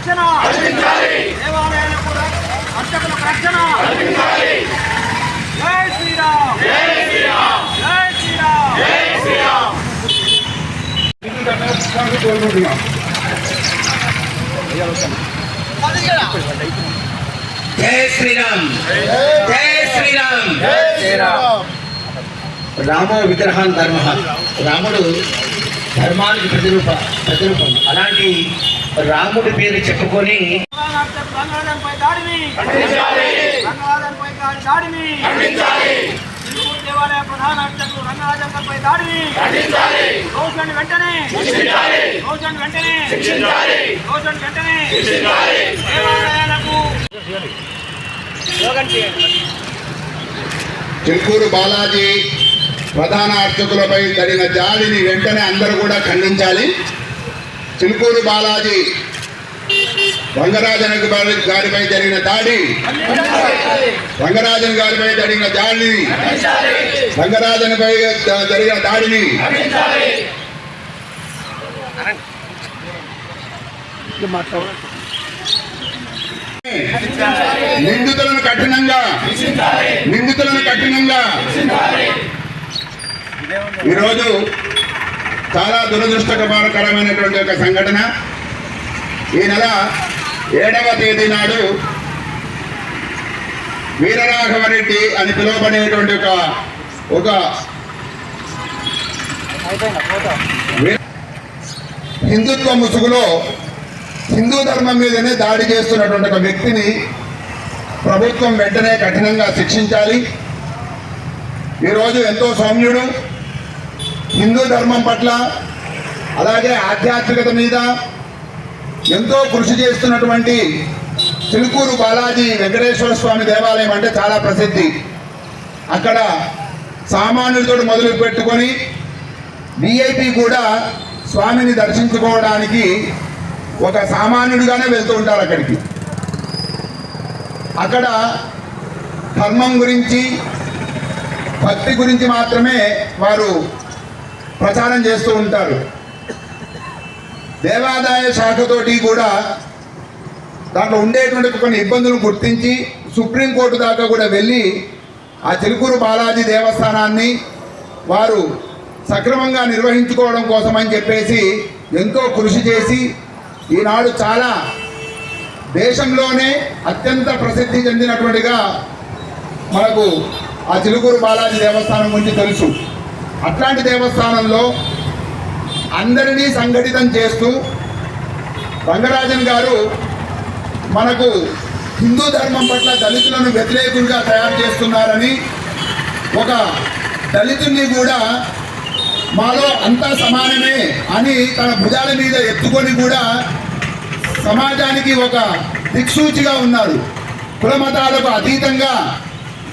రక్షణ! దేవాలయాలకు అర్చకులకు రక్షణ! జై శ్రీరామ్! జై శ్రీరామ్! జై శ్రీరామ్! జై శ్రీరామ్! జై శ్రీరామ్! రామో విగ్రహాన్ ధర్మ. రాముడు ధర్మానికి ప్రతిరూప ప్రతిరూపం. అలాంటి రాముడి పేరు చెప్పుకొని దేవాలయ ప్రధాన అర్చకులు రంగరాజన్పై దాడిని రోజులను వెంటనే. రోజులను వెంటనే. రోజులను వెంటనే. దేవాలయాలకు. చిలుకూరు బాలాజీ ప్రధాన అర్చకులపై జరిగిన జాలిని వెంటనే అందరూ కూడా ఖండించాలి. చిలుకూరు బాలాజీ రంగరాజన్ గారిపై జరిగిన దాడి. రంగరాజన్ గారిపై జరిగిన దాడిని. రంగరాజన్ పై జరిగిన దాడిని. నిందితులను కఠినంగా నిందితులను కఠినంగా. ఈరోజు చాలా దురదృష్టకరమైనటువంటి ఒక సంఘటన. ఈ నెల ఏడవ తేదీ నాడు వీరరాఘవరెడ్డి అని పిలువబడేటువంటి ఒక ఒక హిందుత్వ ముసుగులో హిందూ ధర్మం మీదనే దాడి చేస్తున్నటువంటి ఒక వ్యక్తిని ప్రభుత్వం వెంటనే కఠినంగా శిక్షించాలి. ఈరోజు ఎంతో సౌమ్యుడు హిందూ ధర్మం పట్ల అలాగే ఆధ్యాత్మికత మీద ఎంతో కృషి చేస్తున్నటువంటి చిలుకూరు బాలాజీ వెంకటేశ్వర స్వామి దేవాలయం అంటే చాలా ప్రసిద్ధి. అక్కడ సామాన్యులతో మొదలు పెట్టుకొని విఐపి కూడా స్వామిని దర్శించుకోవడానికి ఒక సామాన్యుడిగానే వెళ్తూ ఉంటారు అక్కడికి. అక్కడ ధర్మం గురించి భక్తి గురించి మాత్రమే వారు ప్రచారం చేస్తూ ఉంటారు. దేవాదాయ శాఖతోటి కూడా దాంట్లో ఉండేటువంటి కొన్ని ఇబ్బందులు గుర్తించి సుప్రీంకోర్టు దాకా కూడా వెళ్ళి ఆ చిలుకూరు బాలాజీ దేవస్థానాన్ని వారు సక్రమంగా నిర్వహించుకోవడం కోసం అని చెప్పేసి ఎంతో కృషి చేసి ఈనాడు చాలా దేశంలోనే అత్యంత ప్రసిద్ధి చెందినటువంటిగా మనకు ఆ చిలుకూరు బాలాజీ దేవస్థానం గురించి తెలుసు. అట్లాంటి దేవస్థానంలో అందరినీ సంఘటితం చేస్తూ రంగరాజన్ గారు మనకు హిందూ ధర్మం పట్ల దళితులను వ్యతిరేకులుగా తయారు చేస్తున్నారని ఒక దళితుడిని కూడా మాలో అంతా సమానమే అని తన భుజాల మీద ఎత్తుకొని కూడా సమాజానికి ఒక దిక్సూచిగా ఉన్నారు. కులమతాలకు అతీతంగా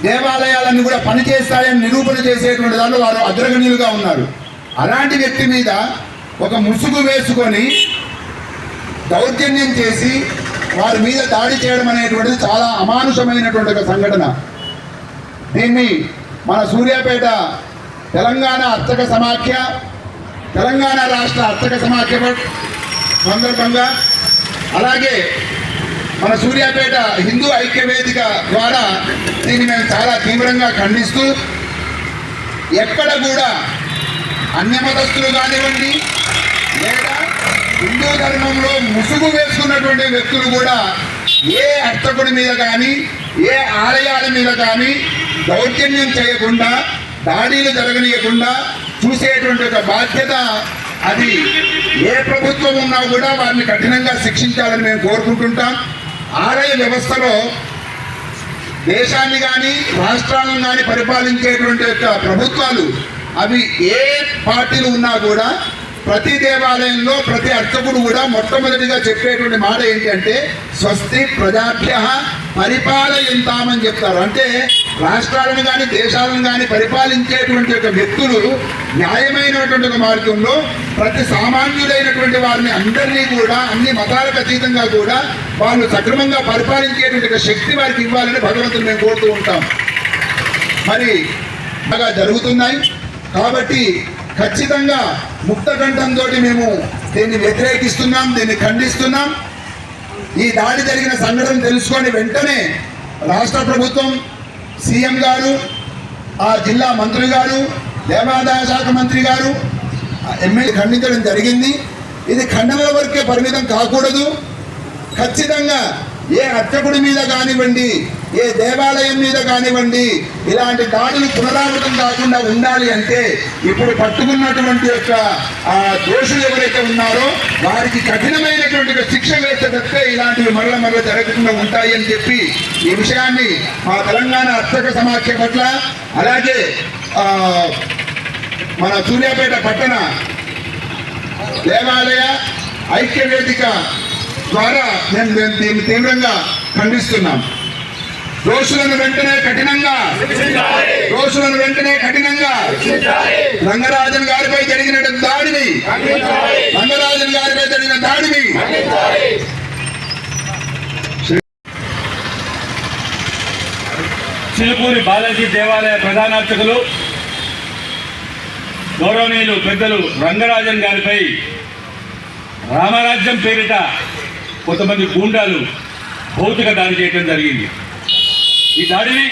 దేవాలయాలన్నీ కూడా పనిచేస్తాయని నిరూపణ చేసేటువంటి దాంట్లో వారు అగ్రగణ్యులుగా ఉన్నారు. అలాంటి వ్యక్తి మీద ఒక ముసుగు వేసుకొని దౌర్జన్యం చేసి వారి మీద దాడి చేయడం అనేటువంటిది చాలా అమానుషమైనటువంటి ఒక సంఘటన. దీన్ని మన సూర్యాపేట తెలంగాణ అర్చక సమాఖ్య తెలంగాణ రాష్ట్ర అర్చక సమాఖ్య సందర్భంగా అలాగే మన సూర్యాపేట హిందూ ఐక్య వేదిక ద్వారా దీన్ని మేము చాలా తీవ్రంగా ఖండిస్తూ ఎక్కడ కూడా అన్యమతస్తులు కానివ్వండి లేదా హిందూ ధర్మంలో ముసుగు వేసుకున్నటువంటి వ్యక్తులు కూడా ఏ అర్చకుడి మీద కానీ ఏ ఆలయాల మీద కానీ దౌర్జన్యం చేయకుండా దాడిలు జరగనీయకుండా చూసేటువంటి ఒక బాధ్యత అది ఏ ప్రభుత్వం ఉన్నా కూడా వారిని కఠినంగా శిక్షించాలని మేము కోరుకుంటుంటాం. ఆదాయ వ్యవస్థలో దేశాన్ని కానీ రాష్ట్రాలను కానీ పరిపాలించేటువంటి యొక్క ప్రభుత్వాలు అవి ఏ పార్టీలు ఉన్నా కూడా ప్రతి దేవాలయంలో ప్రతి అర్చకుడు కూడా మొట్టమొదటిగా చెప్పేటువంటి మాట ఏంటంటే స్వస్తి ప్రజాభ్య పరిపాలయంతామని చెప్తారు. అంటే రాష్ట్రాలను కానీ దేశాలను కానీ పరిపాలించేటువంటి ఒక వ్యక్తులు న్యాయమైనటువంటి ఒక మార్గంలో ప్రతి సామాన్యుడైనటువంటి వారిని అందరినీ కూడా అన్ని మతాలకు అతీతంగా కూడా వాళ్ళు సక్రమంగా పరిపాలించేటువంటి ఒక శక్తి వారికి ఇవ్వాలని భగవంతుని మేము కోరుతూ ఉంటాం. మరి బాగా జరుగుతున్నాయి. కాబట్టి ఖచ్చితంగా ముక్తకంఠంతో మేము దీన్ని వ్యతిరేకిస్తున్నాం దీన్ని ఖండిస్తున్నాం. ఈ దాడి జరిగిన సంఘటన తెలుసుకొని వెంటనే రాష్ట్ర ప్రభుత్వం సీఎం గారు ఆ జిల్లా మంత్రి గారు దేవాదాయ శాఖ మంత్రి గారు ఎమ్మెల్యే ఖండించడం జరిగింది. ఇది ఖండన వరకే పరిమితం కాకూడదు. ఖచ్చితంగా ఏ అర్చకుడి మీద కానివ్వండి ఏ దేవాలయం మీద కానివ్వండి ఇలాంటి దాడులు పునరావృతం కాకుండా ఉండాలి అంటే ఇప్పుడు పట్టుకున్నటువంటి యొక్క ఆ దోషులు ఎవరైతే ఉన్నారో వారికి కఠినమైనటువంటి శిక్ష వేసేటట్టే ఇలాంటివి మరల మరల జరగకుండా ఉంటాయి అని చెప్పి ఈ విషయాన్ని మా తెలంగాణ అర్చక సమాఖ్య పట్ల అలాగే మన సూర్యాపేట పట్టణ దేవాలయ ఐక్య వేదిక ద్వారా నేను దీన్ని తీవ్రంగా ఖండిస్తున్నాం దోషులను వెంటనే కఠినంగా దోషులను వెంటనే కఠినంగా రంగరాజన్ గారిపై జరిగిన దాడిని రంగరాజన్ గారిపై జరిగిన దాడిని చిలుకూరి బాలాజీ దేవాలయ ప్రధానార్చకులు గౌరవనీయులు పెద్దలు రంగరాజన్ గారిపై రామరాజ్యం పేరిట కొంతమంది గూండాలు భౌతిక దాడి చేయడం జరిగింది. ఈ దాడిని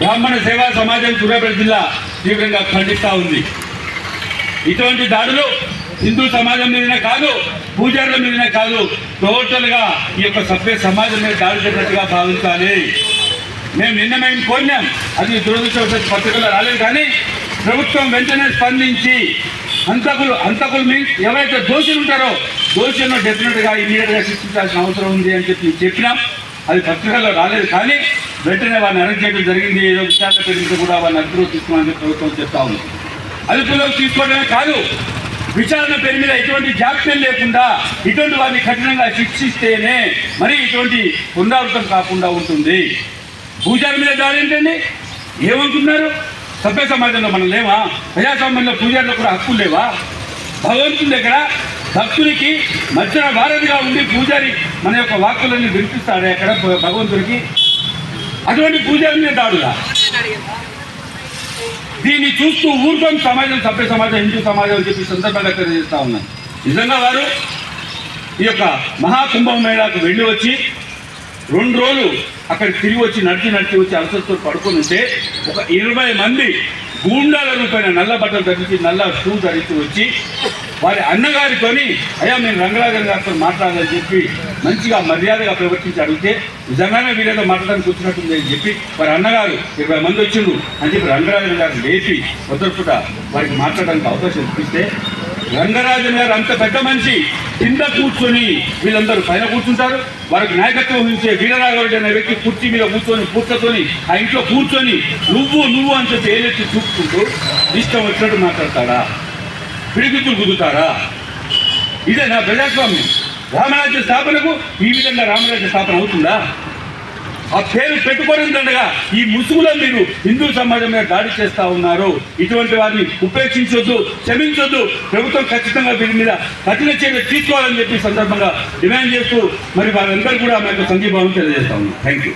బ్రాహ్మణ సేవా సమాజం సూర్యాపేట జిల్లా తీవ్రంగా ఖండిస్తూ ఉంది. ఇటువంటి దాడులు హిందూ సమాజం మీదనే కాదు పూజారుల మీదనే కాదు టోటల్గా ఈ యొక్క సభ్య సమాజం మీద దాడి చేసినట్టుగా భావించాలి. మేము నిన్న మేము కోరినాం అది దురదృష్టవశాత్తు పత్రికల్లో రాలేదు కానీ ప్రభుత్వం వెంటనే స్పందించి హంతకులు హంతకులు మీన్స్ ఎవరైతే దోషులు ఉంటారో దోషులను డెఫినెట్గా ఇమీడియట్గా శిక్షించాల్సిన అవసరం ఉంది అని చెప్పి చెప్పినాం. అది పత్రికల్లో రాలేదు. కానీ వెంటనే వారిని అరెస్ట్ చేయడం జరిగింది. ఏదో విచారణ పెరిగితే కూడా వారిని అదుపులో తీసుకోవాలని ప్రభుత్వం చెప్తా ఉంది. అదుపులోకి తీసుకోవడమే కాదు విచారణ పేరు మీద ఎటువంటి జాప్యం లేకుండా ఇటువంటి వారిని కఠినంగా శిక్షిస్తేనే మరి ఇటువంటి పునరావృతం కాకుండా ఉంటుంది. పూజారి మీద దాడి ఏంటండి? ఏమనుకున్నారు సభ్య సమాజంలో మనం లేవా ప్రజాస్వామ్యంలో పూజారిలో కూడా హక్కులు లేవా? భగవంతుని దగ్గర భక్తునికి మధ్యన వారధిగా ఉండి పూజారి మన యొక్క వాక్కులన్నీ వినిపిస్తాడు ఎక్కడ భగవంతుడికి అటువంటి పూజారి మీద దాడులా దీన్ని చూస్తూ ఊరుకోని సమాజం సభ్య సమాజం హిందూ సమాజం అని చెప్పి సందర్భంగా తెలియజేస్తా ఉన్నాను నిజంగా వారు ఈ యొక్క మహాకుంభమేళాకు వెళ్ళి వచ్చి రెండు రోజులు అక్కడ తిరిగి వచ్చి నడిచి నడిచి వచ్చి అలసలతో పడుకొని ఉంటే ఒక ఇరవై మంది గూండాల రూపాయన నల్ల బట్టలు ధరించి నల్ల షూ ధరించి వచ్చి వారి అన్నగారితోని అయ్యా మేము రంగరాజన్ గారితో మాట్లాడాలని చెప్పి మంచిగా మర్యాదగా ప్రవర్తించి అడిగితే నిజంగానే వీరేదో మాట్లాడడానికి వచ్చినట్టుంది అని చెప్పి వారి అన్నగారు ఇరవై మంది వచ్చిండు అని చెప్పి రంగరాజన్ గారు లేపి మొదటి వారికి మాట్లాడడానికి అవకాశం ఇప్పిస్తే రంగరాజన్ గారు అంత పెద్ద మనిషి కింద కూర్చొని వీళ్ళందరూ పైన కూర్చుంటారు. వారికి నాయకత్వం వహించే వీరరాఘవరెడ్డి అనే వ్యక్తి కుర్చీ మీద కూర్చొని పూర్తతోని ఆ ఇంట్లో కూర్చొని నువ్వు నువ్వు అని చెప్పి ఏలెత్తి చూపుకుంటూ ఇష్టం వచ్చినట్టు మాట్లాడతాడా? పిడిగుద్దులు కుదుతారా ఇదే నా ప్రజాస్వామ్యం. రామరాజ్య స్థాపనకు ఈ విధంగా రామరాజ్య స్థాపన అవుతుందా? ఆ పేరు పెట్టుకోవడంగా ఈ ముసుగులో మీరు హిందూ సమాజం మీద దాడి చేస్తా ఉన్నారు. ఇటువంటి వారిని ఉపేక్షించొద్దు క్షమించొద్దు. ప్రభుత్వం ఖచ్చితంగా వీరి మీద కఠిన చర్యలు తీసుకోవాలని చెప్పి సందర్భంగా డిమాండ్ చేస్తూ మరి వారందరూ కూడా మాకు సంఘీభావం తెలియజేస్తా ఉన్నాం. Thank you